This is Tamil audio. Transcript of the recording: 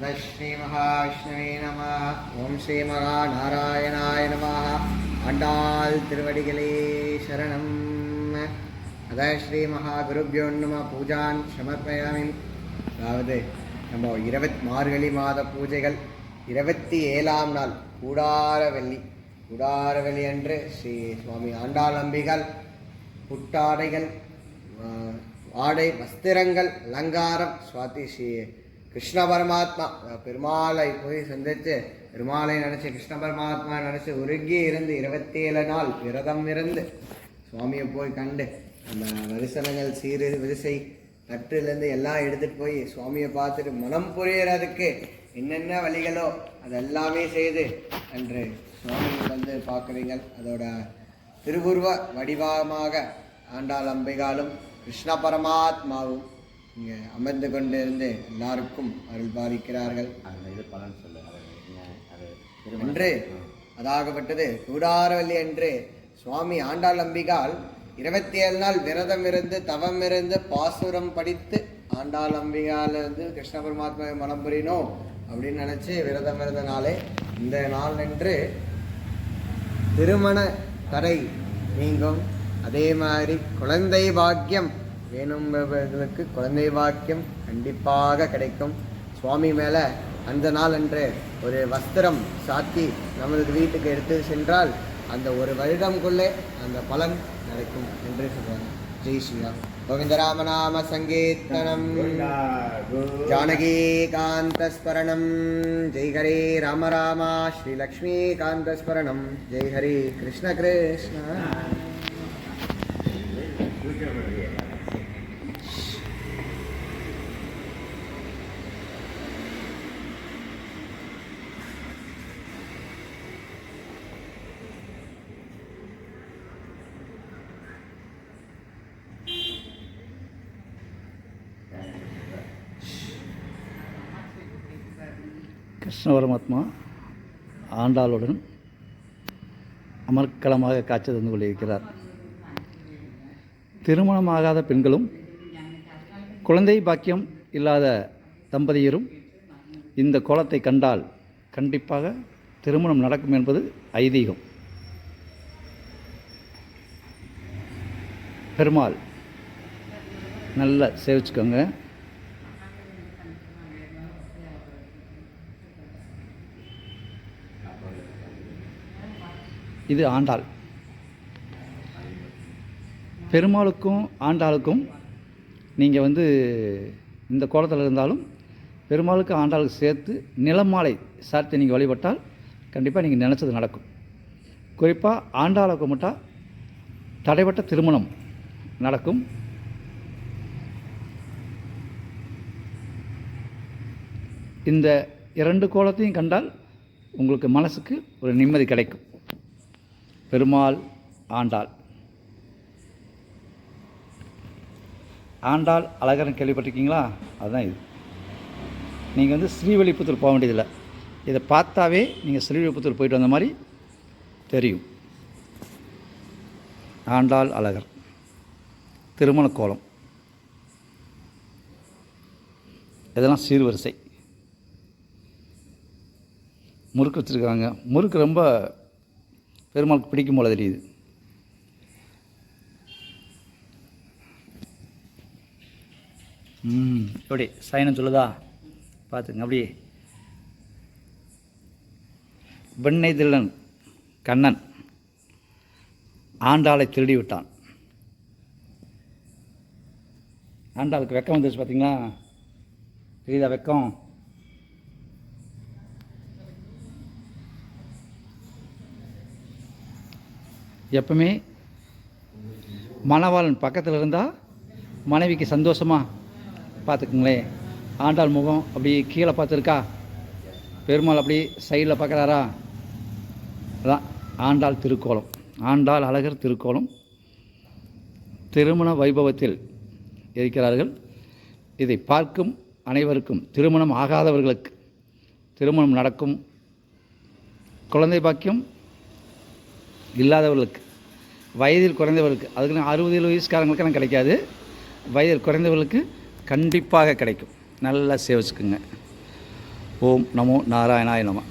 தஸ்ரீமகாஷ்ணவே நம ஓம் ஸ்ரீமகா நாராயணாய நம ஆண்டாள் திருவடிகளே சரணம் அதா ஸ்ரீ மகா குருபியோ நம பூஜான் சமர்ப்பயாமி அதாவது நம்ம இருபத் மார்கழி மாத பூஜைகள். இருபத்தி ஏழாம் நாள் கூடாரவெள்ளி. கூடாரவெளி அன்று ஸ்ரீ சுவாமி ஆண்டாள் அம்பிகள் புட்டாடைகள் ஆடை வஸ்திரங்கள் அலங்காரம் சுவாதி ஸ்ரீ கிருஷ்ண பரமாத்மா. பெருமாளை போய் சந்தித்து பெருமாளை நினச்சி கிருஷ்ண பரமாத்மா நினச்சி உருகி இருந்து இருபத்தி ஏழு நாள் விரதம் இருந்து சுவாமியை போய் கண்டு அந்த வரிசனங்கள் சீரு விரிசை தட்டுலேருந்து எல்லாம் எடுத்துட்டு போய் சுவாமியை பார்த்துட்டு மனம் புரியறதுக்கு என்னென்ன வழிகளோ அது எல்லாமே செய்து அன்று சுவாமி வந்து பார்க்குறீங்க அதோட திருவுருவ வடிவமாக ஆண்டாள் அம்பிகாலும் கிருஷ்ண பரமாத்மாவும் இங்கே அமர்ந்து கொண்டிருந்து எல்லாருக்கும் அருள் பாலிக்கிறார்கள். அந்த இது பலன் சொல்லு என்று அதாகப்பட்டது. கூடாரவல்லி என்று சுவாமி ஆண்டாள் அம்பிகால் இருபத்தி ஏழு நாள் விரதம் இருந்து தவம் இருந்து பாசுரம் படித்து ஆண்டாள் அம்பிகால இருந்து கிருஷ்ண பரமாத்மாவை மனம் புரியணும் அப்படின்னு நினைச்சு விரதம் இருந்த நாளே இந்த நாள் என்று திருமண தடை நீங்கும். அதே மாதிரி குழந்தை பாக்கியம் வேணும்பவர்களுக்கு குழந்தை வாக்கியம் கண்டிப்பாக கிடைக்கும். சுவாமி மேலே அந்த நாள் அன்று ஒரு வஸ்திரம் சாத்தி நமது வீட்டுக்கு எடுத்து சென்றால் அந்த ஒரு வருடம்குள்ளே அந்த பலன் நடக்கும் என்று சொல்றாங்க ஜெய் ஸ்ரீராம். கோவிந்தராமநாம சங்கீர்த்தனம். ஜானகீகாந்தஸ்மரணம். ஜெய் ஹரி ராம ராமா. ஸ்ரீலக்ஷ்மி காந்தஸ்மரணம் ஜெய் ஹரி கிருஷ்ண கிருஷ்ண. பரமாத்மா ஆண்டாளுடன் அமர்க்களமாக காட்சி தந்து கொண்டிருக்கிறார். திருமணமாகாத பெண்களும் குழந்தை பாக்கியம் இல்லாத தம்பதியரும் இந்த கோலத்தை கண்டால் கண்டிப்பாக திருமணம் நடக்கும் என்பது ஐதீகம். பெருமாள் நல்லா சேவிச்சுக்கோங்க. இது ஆண்டாள். பெருமாளுக்கும் ஆண்டாளுக்கும் நீங்கள் வந்து இந்த கோலத்தில் இருந்தாலும் பெருமாளுக்கு ஆண்டாளுக்கு சேர்த்து நிலமாலை சார்த்து நீங்கள் வழிபட்டால் கண்டிப்பாக நீங்கள் நினச்சது நடக்கும். குறிப்பாக ஆண்டாளை கும்பிட்டா தடைப்பட்ட திருமணம் நடக்கும். இந்த இரண்டு கோலத்தையும் கண்டால் உங்களுக்கு மனசுக்கு ஒரு நிம்மதி கிடைக்கும். பெருமாள் ஆண்டாள். ஆண்டாள் அழகரன் கேள்விப்பட்டிருக்கீங்களா? அதுதான் இது. நீங்கள் வந்து ஸ்ரீவெளிப்புத்தூர் போக வேண்டியதில்லை. இதை பார்த்தாவே நீங்கள் ஸ்ரீவெளிப்புத்தூர் போயிட்டு வந்த மாதிரி தெரியும். ஆண்டாள் அழகர். திருமண கோலம் இதெல்லாம் சீர்வரிசை. முறுக்கு வச்சுருக்காங்க. முறுக்கு ரொம்ப பெருமாளுக்கு பிடிக்கும் போல தெரியுது. ம் எப்படி சைனம் சொல்லுதா? பார்த்துங்க அப்படியே. வெண்ணை திருடன் கண்ணன் ஆண்டாளை திருடி விட்டான். ஆண்டாளுக்கு வெக்கம் வந்துருச்சு பார்த்தீங்களா தெரியுதா வெக்கம்? எப்பவுமே மணவாளன் பக்கத்தில் இருந்தால் மனைவிக்கு சந்தோஷமாக பார்த்துக்குங்களேன் ஆண்டாள் முகம் அப்படி கீழே பார்த்துருக்கா? பெருமாள் அப்படி சைடில் பார்க்குறாரா? அதான் ஆண்டாள் திருக்கோலம். ஆண்டாள் அழகர் திருக்கோலம். திருமண வைபவத்தில் இருக்கிறார்கள். இதை பார்க்கும் அனைவருக்கும் திருமணம் ஆகாதவர்களுக்கு திருமணம் நடக்கும். குழந்தை பாக்கியம் இல்லாதவர்களுக்கு வயதில் குறைந்தவர்களுக்கு அதுக்குன்னு அறுபது ஏழு வயசுக்காரங்களுக்கெல்லாம் கிடைக்காது. வயதில் குறைந்தவர்களுக்கு கண்டிப்பாக கிடைக்கும். நல்லா சேவிச்சுக்குங்க. ஓம் நமோ நாராயணாய நம.